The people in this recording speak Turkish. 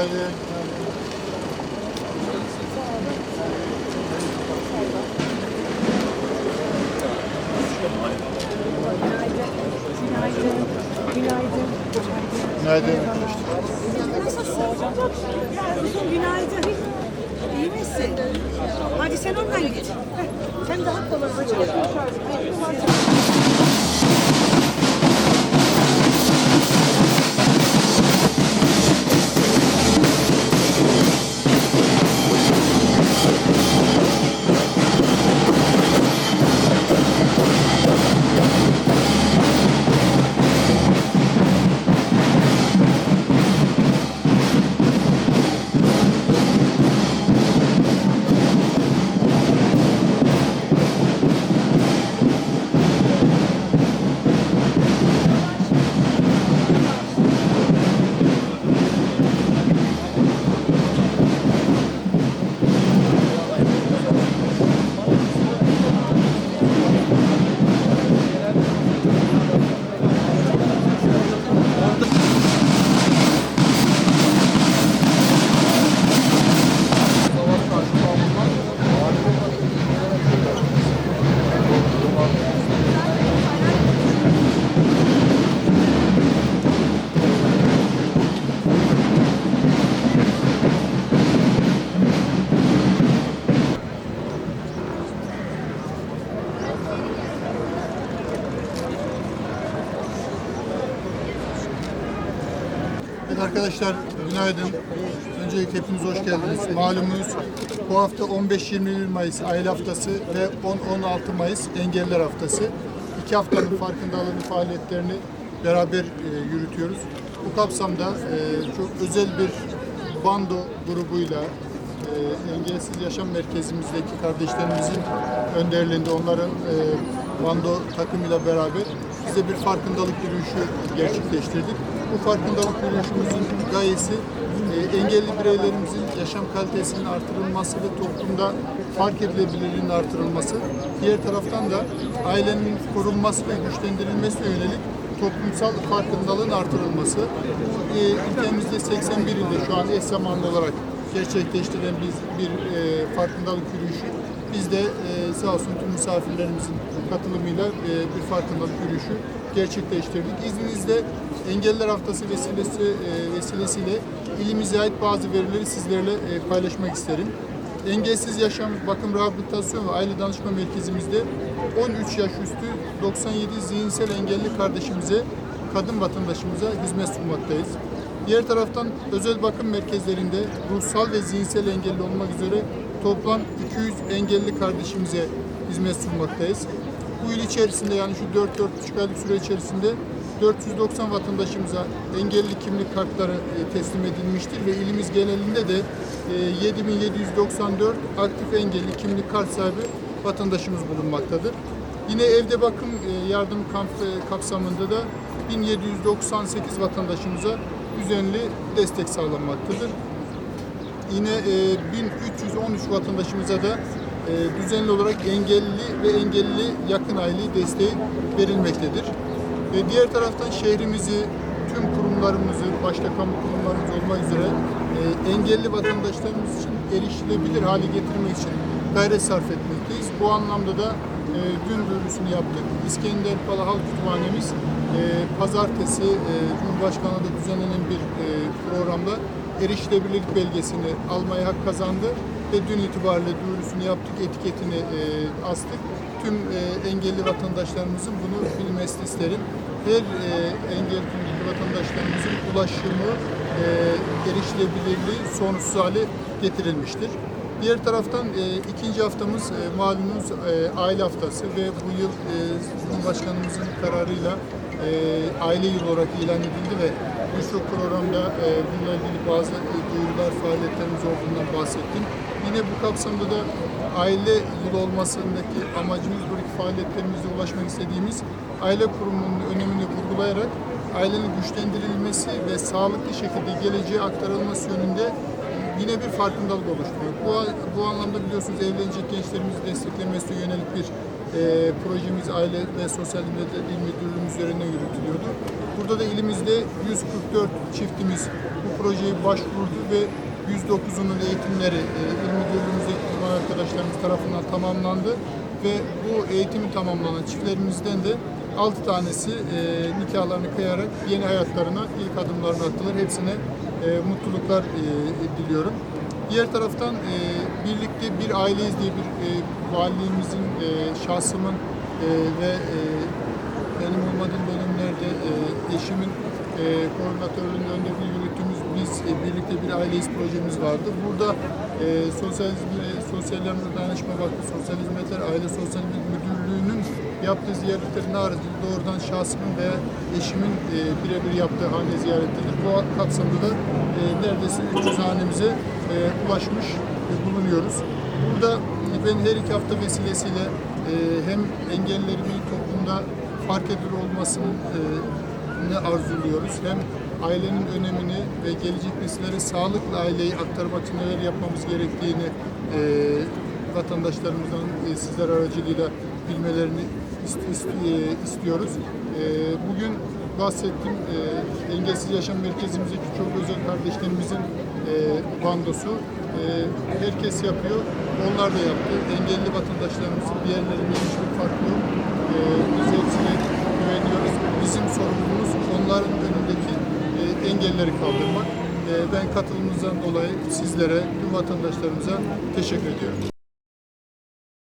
Günaydın. Günaydın. Nasılsın? Günaydın. İyi misin? Hadi sen oradan git. Sen daha kolay açarsın. Arkadaşlar günaydın. Öncelikle hepiniz hoş geldiniz. Malumunuz bu hafta 15-21 Mayıs aile haftası ve 10-16 Mayıs engeller haftası. İki haftanın farkındalığını faaliyetlerini beraber e, yürütüyoruz. Bu kapsamda e, çok özel bir bando grubuyla e, Engelsiz Yaşam Merkezimizdeki kardeşlerimizin önderliğinde onların e, bando takımıyla beraber bize bir farkındalık yürüyüşü gerçekleştirdik. Bu farkındalık yürüyüşümüzün gayesi e, engelli bireylerimizin yaşam kalitesinin artırılması ve toplumda fark edilebilirliğinin artırılması. Diğer taraftan da ailenin korunması ve güçlendirilmesine yönelik toplumsal farkındalığın artırılması. E, ülkemizde 81 ilde şu an eş zamanlı olarak gerçekleştirilen biz bir e, farkındalık yürüyüşü. Biz de e, sağ olsun tüm misafirlerimizin katılımıyla e, bir farkındalık yürüyüşü gerçekleştirdik. İzninizle Engelliler Haftası vesilesi e, vesilesiyle ilimize ait bazı verileri sizlerle e, paylaşmak isterim. Engelsiz Yaşam Bakım Rehabilitasyon ve Aile Danışma Merkezimizde 13 yaş üstü 97 zihinsel engelli kardeşimize, kadın vatandaşımıza hizmet sunmaktayız. Diğer taraftan özel bakım merkezlerinde ruhsal ve zihinsel engelli olmak üzere toplam 200 engelli kardeşimize hizmet sunmaktayız. Bu yıl içerisinde yani şu 4-4,5 aylık süre içerisinde 490 vatandaşımıza engelli kimlik kartları e, teslim edilmiştir ve ilimiz genelinde de e, 7794 aktif engelli kimlik kart sahibi vatandaşımız bulunmaktadır. Yine evde bakım e, yardım kamp e, kapsamında da 1798 vatandaşımıza düzenli destek sağlanmaktadır. Yine e, 1313 vatandaşımıza da e, düzenli olarak engelli ve engelli yakın aile desteği verilmektedir. E, diğer taraftan şehrimizi, tüm kurumlarımızı, başta kamu kurumlarımız olmak üzere e, engelli vatandaşlarımız için erişilebilir hale getirmek için gayret sarf etmekteyiz. Bu anlamda da e, dün duyurusunu yaptık. İskender Pala Halk Kütüphanemiz e, pazartesi e, Cumhurbaşkanlığı'nda düzenlenen bir e, programda erişilebilirlik belgesini almaya hak kazandı ve dün itibariyle duyurusunu yaptık, etiketini e, astık. Tüm e, engelli vatandaşlarımızın bunu bilmesini isterim. Her e, engelli vatandaşlarımızın ulaşımı, e, erişilebilirliği sorunsuz hale getirilmiştir. Diğer taraftan e, ikinci haftamız e, malumunuz e, aile haftası ve bu yıl e, Cumhurbaşkanımızın kararıyla e, aile yılı olarak ilan edildi ve birçok programda e, bununla ilgili bazı e, duyurular, faaliyetlerimiz olduğundan bahsettim. Yine bu kapsamda da aile yılı olmasındaki amacımız buradaki faaliyetlerimizde ulaşmak istediğimiz aile kurumunun önemini vurgulayarak ailenin güçlendirilmesi ve sağlıklı şekilde geleceğe aktarılması yönünde yine bir farkındalık oluşturuyor. Bu, bu anlamda biliyorsunuz evlenecek gençlerimizi desteklemesine yönelik bir e, projemiz Aile ve Sosyal Hizmetler İl Müdürlüğümüz üzerinden yürütülüyordu. Burada da ilimizde 144 çiftimiz bu projeyi başvurdu ve 109'unun eğitimleri e, İl Müdürlüğümüzde uzman arkadaşlarımız tarafından tamamlandı ve bu eğitimi tamamlanan çiftlerimizden de 6 tanesi e, nikahlarını kıyarak yeni hayatlarına ilk adımlarını attılar. Hepsine e, mutluluklar e, diliyorum. Diğer taraftan e, birlikte bir aileyiz diye bir e, valiliğimizin, e, şahsımın e, ve e, benim olmadığım dönemlerde e, eşimin e, koordinatörlüğünde önderliğini yürüttüğümüz biz e, birlikte bir aileyiz projemiz vardı. Burada e, Sosyal Hizmet, Sosyal Yardım Dayanışma Vakfı Sosyal Hizmetler Aile Sosyal Hizmet Müdürlüğü'nün yaptığı ziyaretlerin haricinde doğrudan şahsımın veya eşimin e, birebir yaptığı hane ziyaretleri bu kapsamda da e, neredeyse 300 hanemize e, ulaşmış e, bulunuyoruz. Burada e, ben her iki hafta vesilesiyle e, hem engellerimin toplumda fark edilir olmasını e, ne arzuluyoruz hem ailenin önemini ve gelecek nesillere sağlıklı aileyi aktarmak için neler yapmamız gerektiğini e, vatandaşlarımızdan e, sizler aracılığıyla bilmelerini ist- ist- e, istiyoruz. E, bugün bahsettim e, Engelsiz Yaşam Merkezimizdeki çok özel kardeşlerimizin e, bandosu. E, herkes yapıyor, onlar da yaptı. Engelli vatandaşlarımızın diğerlerinden hiçbir farkı yok. E, biz hepsine güveniyoruz. Bizim onların önündeki e, engelleri kaldırmak. E, ben katılımınızdan dolayı sizlere, tüm vatandaşlarımıza teşekkür ediyorum.